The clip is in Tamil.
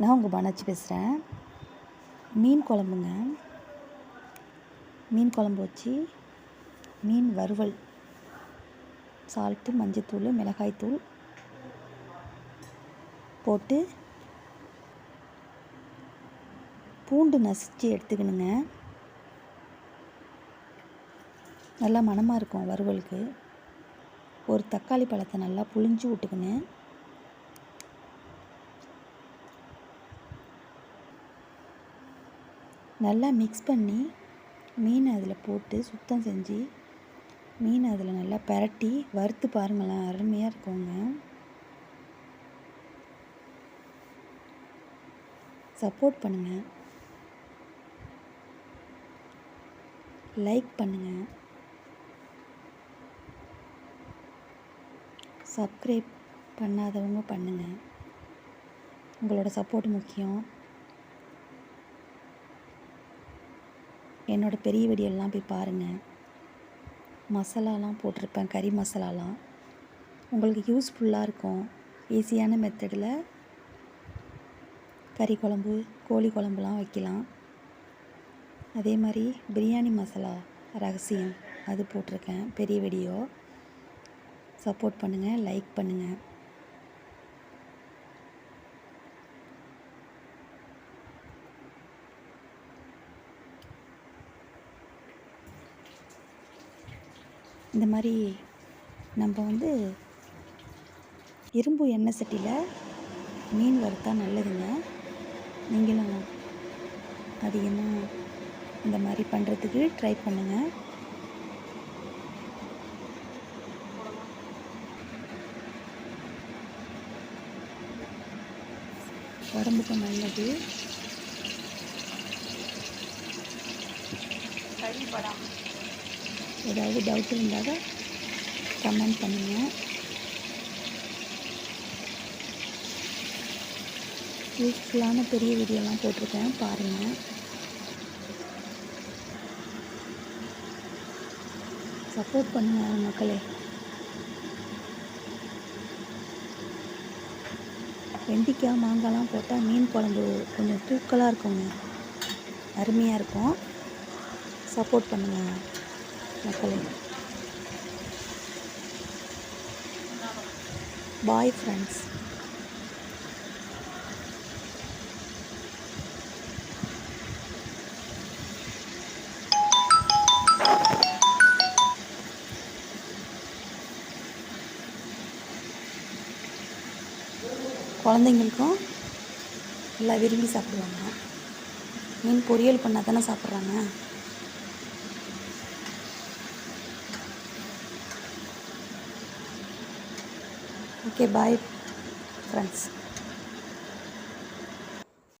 நான் உங்கள் பானாச்சி பேசுகிறேன் மீன் குழம்புங்க. மீன் குழம்பு வச்சு மீன் வறுவல். சால்ட்டு மஞ்சத்தூள் மிளகாய்த்தூள் போட்டு பூண்டு நசிச்சு எடுத்துக்கணுங்க. நல்லா மணமாக இருக்கும் வறுவலுக்கு. ஒரு தக்காளி பழத்தை நல்லா புழிஞ்சு விட்டுக்கணும். நல்லா மிக்ஸ் பண்ணி மீன் அதில் போட்டு சுத்தம் செஞ்சு மீன் அதில் நல்லா பிரட்டி வறுத்து பாருங்களேன் அருமையாக இருக்குங்க. சப்போர்ட் பண்ணுங்கள் லைக் பண்ணுங்கள் சப்ஸ்கிரைப் பண்ணாதவங்க பண்ணுங்கள் உங்களோட சப்போர்ட் முக்கியம். என்னோடய பெரிய வீடியோலாம் போய் பாருங்கள் மசாலாலாம் போட்டிருப்பேன் கறி மசாலாலாம். உங்களுக்கு யூஸ்ஃபுல்லாக இருக்கும். ஈஸியான மெத்தடில் கறி குழம்பு கோழி குழம்புலாம் வைக்கலாம். அதே மாதிரி பிரியாணி மசாலா ரகசியம் அது போட்டிருக்கேன். பெரிய வீடியோ சப்போர்ட் பண்ணுங்கள் லைக் பண்ணுங்கள் இந்த மாதிரி நம்ம வந்து இரும்பு எண்ணெய் சட்டியில் மீன் வறுத்தா நல்லதுங்க. நீங்களும் அதிகமாக இந்த மாதிரி பண்ணுறதுக்கு ட்ரை பண்ணுங்கள் உடம்புக்கு நல்லது. ஏதாவது டவுட் இருந்தால் கமெண்ட் பண்ணுங்கள் யூஸ்ஃபுல்லான பெரிய வீடியோலாம் போட்டிருக்கேன் பாருங்கள் சப்போர்ட் பண்ணுங்கள் மக்களே. வெண்டிக்காய் மாங்காய்லாம் போட்டால் மீன் குழம்பு கொஞ்சம் தூக்கலாக இருக்குங்க. அருமையாக இருக்கும். சப்போர்ட் பண்ணுங்கள் பாய் ஃப்ரெண்ட்ஸ் குழந்தைங்களுக்கும் நல்லா விரும்பி சாப்பிடுவாங்க. மீன் பொரியல் பண்ணால் தானே சாப்பிட்றாங்க? Okay bye friends